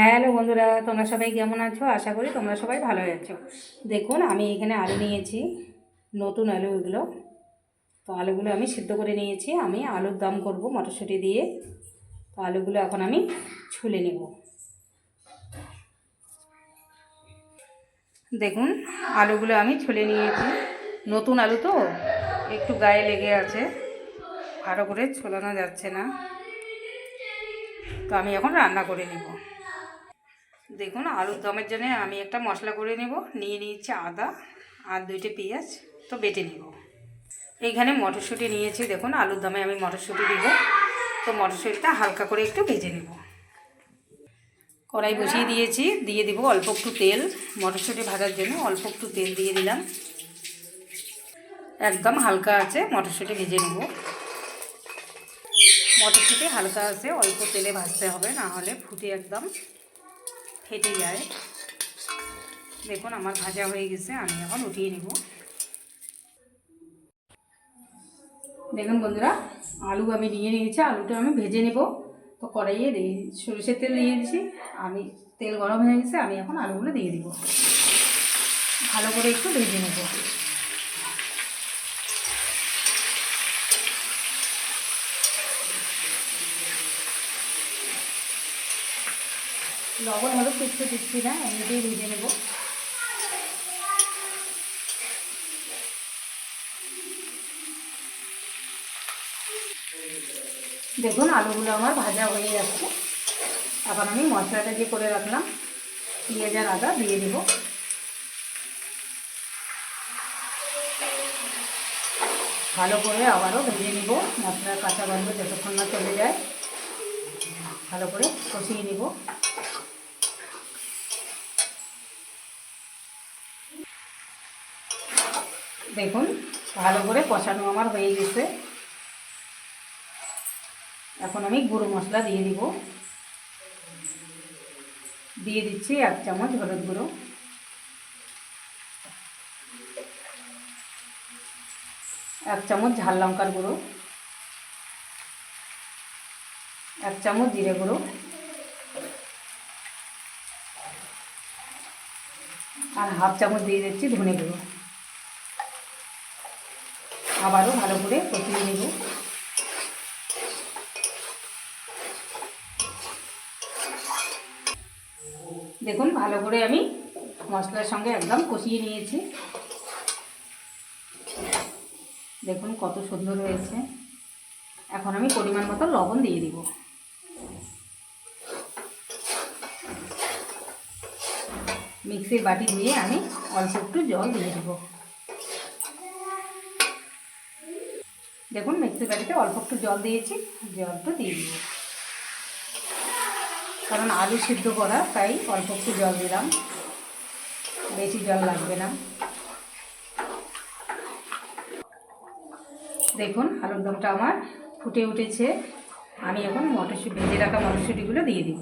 Hello বন্ধুরা, তোমরা সবাই কেমন আছো? আশা করি তোমরা সবাই ভালো আছো। দেখুন, আমি এখানে আলু নিয়েছি, নতুন আলু এগুলো। তো আলুগুলো আমি সিদ্ধ করে নিয়েছি। আমি আলুর দম করব মটরশুঁটি দিয়ে। তো আলুগুলো এখন আমি ছুলে নেব। দেখুন, আলুগুলো আমি ছুলে নিয়েছি। নতুন আলু তো, একটু গায়ে লেগে আছে। ভালো করে ছোলানো যাচ্ছে না। তো আমি এখন রান্না করে নেব। দেখুন, আলুর দমের জন্য আমি একটা মশলা করে নেব। নিয়ে নিয়েছি আদা আর দুইটা পেঁয়াজ, তো বেটে নেব। এইখানে মটরশুঁটি নিয়েছি, দেখুন, আলুর দমে আমি মটরশুঁটি দিব। তো মটরশুঁটিটা হালকা করে একটু ভেজে নেব। কড়াই বসিয়ে দিয়েছি, দিয়ে দিব অল্প একটু তেল। মটরশুঁটি ভাজার জন্য অল্প একটু তেল দিয়ে দিলাম। একদম হালকা আছে, মটরশুঁটি ভেজে নেব। মটরশুঁটি হালকা আছে, অল্প তেলে ভাজতে হবে, না হলে ফুটে একদম। ফেটে যায়। দেখুন, আমার ভাজা হয়ে গেছে, আমি এখন উঠিয়ে নেব। দেখুন বন্ধুরা, আলু আমি নিয়ে নিয়েছি, আলুটা আমি ভেজে নেব। তো কড়াইয়ে দিয়ে সরষের তেল দিয়ে দিয়েছি। আমি তেল গরম হয়ে গেছে, আমি এখন আলুগুলো দিয়ে দিব। ভালো করে একটু ভেজে নেব। লবণ, হলুদ কিচ্ছু দিচ্ছি না, এমনিতেই ভেজে নেব। দেখুন, আলুগুলো আমার ভাজা হয়ে যাচ্ছে। এখন আমি মশলাটা যে করে রাখলাম, পেঁয়াজ আর আদা দিয়ে দেব। ভালো করে আবারও ভেজে নিব। মশলার কাঁচা গন্ধ যতক্ষণ না চলে যায়, ভালো করে কষিয়ে নিব। দেখুন, ভালো করে কষানো আমার হয়ে গেছে। এখন আমি গুঁড়ো মশলা দিয়ে দিব। দিয়ে দিচ্ছি এক চামচ হলুদ গুঁড়ো। এক চামচ ঝাল লঙ্কার গুঁড়ো। এক চামচ জিরে গুঁড়ো। আর হাফ চামচ দিয়ে দিচ্ছি ধনে গুঁড়ো। আবারও ভালো করে কষিয়ে নেব। দেখুন, ভালো করে আমি মশলার সঙ্গে একদম কষিয়ে নিয়েছি। দেখুন, কত সুন্দর হয়েছে। এখন আমি পরিমাণ মতো লবণ দিয়ে দিব। মিক্সির বাটি দিয়ে আমি অল্প একটু জল দিয়ে দেবো। দেখুন মিক্সির বাটিতে অল্প একটু জল দিয়েছি, জলটা দিয়ে দিব। কারণ আলু সিদ্ধ করা, তাই অল্প একটু জল দিলাম। বেশি জল লাগবে না। দেখুন, আলুর দমটা আমার ফুটে উঠেছে। আমি এখন মটরশুঁটি, ভেজে রাখা মটরশুঁটিগুলো দিয়ে দিব।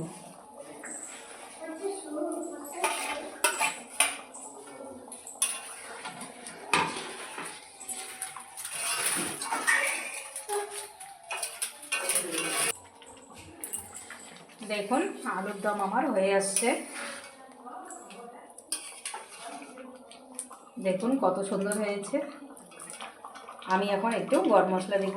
দেখুন, আলুর দম আমার হয়ে আসছে। দেখুন কত সুন্দর হয়েছে। আমি এখন একটু গরম মশলা দেব।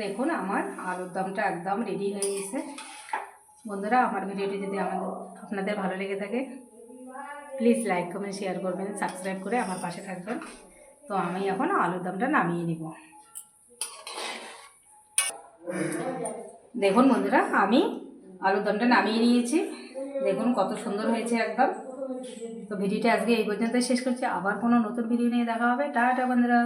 দেখুন, আমার আলুর দমটা একদম রেডি হয়ে গেছে। বন্ধুরা, আমার ভিডিওটি যদি আমাদের, আপনাদের ভালো লেগে থাকে প্লিজ লাইক কমেন্ট শেয়ার করবেন সাবস্ক্রাইব করে আমার পাশে থাকবেন। তো আমি এখন আলুর দমটা নামিয়ে নিব। দেখুন বন্ধুরা, আমি আলুর দমটা নামিয়ে নিয়েছি। দেখুন কত সুন্দর হয়েছে একদম। তো ভিডিওটা আজকে এই পর্যন্ত শেষ করছি। আবার কোনো নতুন ভিডিও নিয়ে দেখা হবে। টাটা বন্ধুরা।